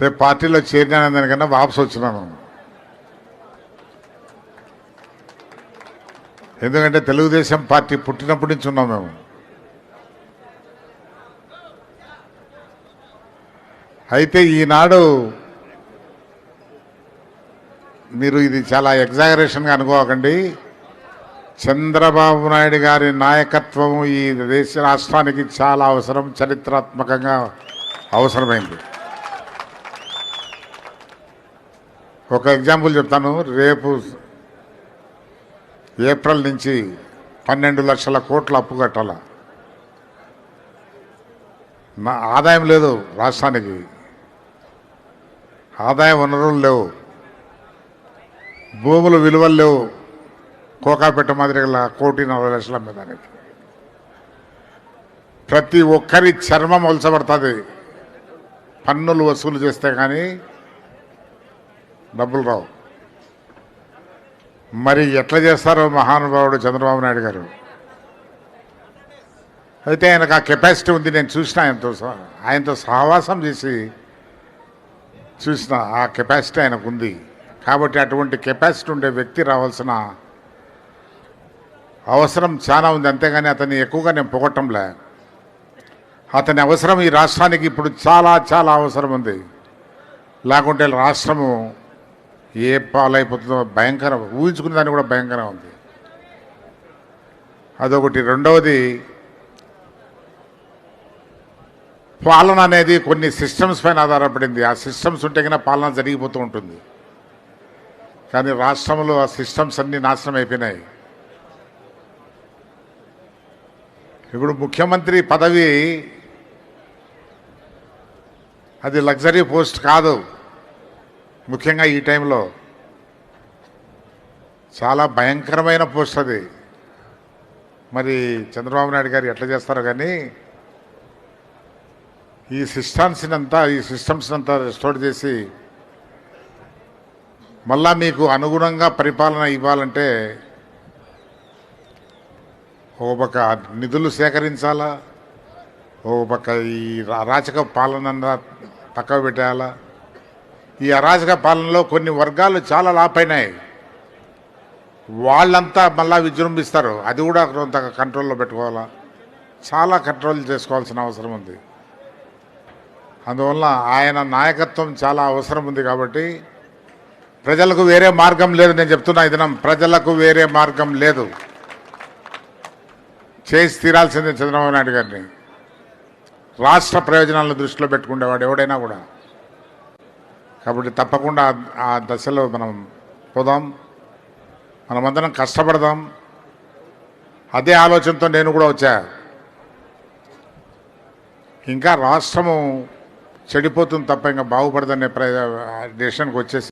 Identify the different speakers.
Speaker 1: రేపు పార్టీలో చేరినాను దానికన్నా వాపసు వచ్చినాను. ఎందుకంటే తెలుగుదేశం పార్టీ పుట్టినప్పటి నుంచి ఉన్నాం మేము. అయితే ఈనాడు మీరు ఇది చాలా ఎగ్జాగరేషన్గా అనుకోకండి. చంద్రబాబు నాయుడు గారి నాయకత్వం ఈ దేశ రాష్ట్రానికి చాలా అవసరం చరిత్రాత్మకంగా అవసరమైంది. ఒక ఎగ్జాంపుల్ చెప్తాను. రేపు ఏప్రిల్ నుంచి పన్నెండు లక్షల కోట్ల అప్పు కట్టాల. నా ఆదాయం లేదు రాష్ట్రానికి. ఆదాయ వనరులు లేవు. భూముల విలువలు లేవు. కోకాపెట్ట మాదిరిగా కోటి నలభై లక్షల మీద అనేది. ప్రతి ఒక్కరి చర్మం ఒలచబడుతుంది పన్నులు వసూలు చేస్తే కానీ డబ్బులు రావు. మరి ఎట్లా చేస్తారో మహానుభావుడు చంద్రబాబు నాయుడు గారు? అయితే ఆయనకు ఆ కెపాసిటీ ఉంది నేను చూసిన ఆయనతో ఆయనతో సహవాసం చేసి చూసిన ఆ కెపాసిటీ ఆయనకు ఉంది. కాబట్టి అటువంటి కెపాసిటీ ఉండే వ్యక్తి రావాల్సిన అవసరం చాలా ఉంది. అంతేగాని అతన్ని ఎక్కువగా నేను పొగట్టంలే. అతని అవసరం ఈ రాష్ట్రానికి ఇప్పుడు చాలా చాలా అవసరం ఉంది. లేకుంటే రాష్ట్రము ఏ పాలైపోతుందో భయంకరం. ఊహించుకునే దాన్ని కూడా భయంకరం ఉంది. అదొకటి. రెండవది పాలన అనేది కొన్ని సిస్టమ్స్ పైన ఆధారపడింది. ఆ సిస్టమ్స్ ఉంటే కన్నా పాలన జరిగిపోతూ ఉంటుంది. కానీ రాష్ట్రంలో ఆ సిస్టమ్స్ అన్నీ నాశనం అయిపోయినాయి. ఇప్పుడు ముఖ్యమంత్రి పదవి అది లగ్జరీ పోస్ట్ కాదు. ముఖ్యంగా ఈ టైంలో చాలా భయంకరమైన పోస్ట్ అది. మరి చంద్రబాబు నాయుడు గారు ఎట్లా చేస్తారో కానీ ఈ సిస్టమ్స్ని అంతా ఈ సిస్టమ్స్ని అంతా రెస్టోర్ చేసి మళ్ళా మీకు అనుగుణంగా పరిపాలన ఇవ్వాలంటే ఒక పక్క నిధులు సేకరించాలా? ఒక పక్క ఈ అరాచక పాలన తక్కువ పెట్టేయాలా? ఈ అరాజక పాలనలో కొన్ని వర్గాలు చాలా లాపైనాయి. వాళ్ళంతా మళ్ళా విజృంభిస్తారు. అది కూడా కొంత కంట్రోల్లో పెట్టుకోవాలా? చాలా కంట్రోల్ చేసుకోవాల్సిన అవసరం ఉంది. అందువల్ల ఆయన నాయకత్వం చాలా అవసరం ఉంది కాబట్టి ప్రజలకు వేరే మార్గం లేదు. నేను చెప్తున్నా ఇదనం దినం ప్రజలకు వేరే మార్గం లేదు. చేసి తీరాల్సిందే చంద్రబాబు నాయుడు గారిని. రాష్ట్ర ప్రయోజనాలను దృష్టిలో పెట్టుకునేవాడు ఎవడైనా కూడా. కాబట్టి తప్పకుండా ఆ- దశలో మనం పోదాం. మనమందరం కష్టపడదాం. అదే ఆలోచనతో నేను కూడా వచ్చా. ఇంకా రాష్ట్రము చెడిపోతుంది తప్ప ఇంకా బాగుపడదనే ప్ర డెసిషన్కి వచ్చేసి